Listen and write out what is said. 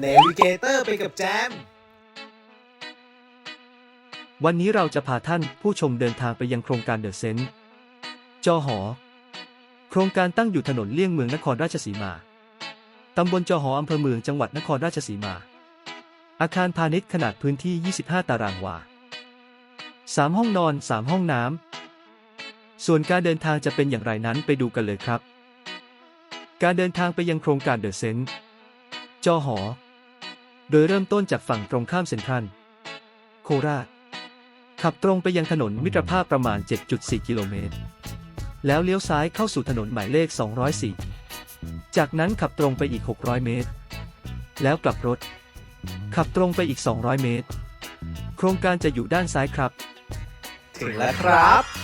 เนวิเกเตอร์ไปกับแจม วันนี้เราจะพาท่านผู้ชมเดินทางไปยังโครงการเดอะเซนต์จอหอ โครงการตั้งอยู่ถนนเลี่ยงเมืองนครราชสีมา ตำบลจอหออำเภอเมืองจังหวัดนครราชสีมา อาคารพาณิชย์ขนาดพื้นที่ 25 ตารางวา 3 ห้องนอน 3 ห้องน้ำ ส่วนการเดินทางจะเป็นอย่างไรนั้นไปดูกันเลยครับ การเดินทางไปยังโครงการเดอะเซนต์จอหอ โดยเริ่มต้นจากฝั่งตรงข้ามเซ็นทรัลโคราช ขับตรงไปยังถนนมิตรภาพประมาณ 7.4 กิโลเมตร แล้วเลี้ยวซ้ายเข้าสู่ถนนหมายเลข 204 จากนั้นขับตรงไปอีก 600 เมตร แล้วกลับรถ ขับตรงไปอีก 200 เมตร โครงการจะอยู่ด้านซ้ายครับ ถึงแล้วครับ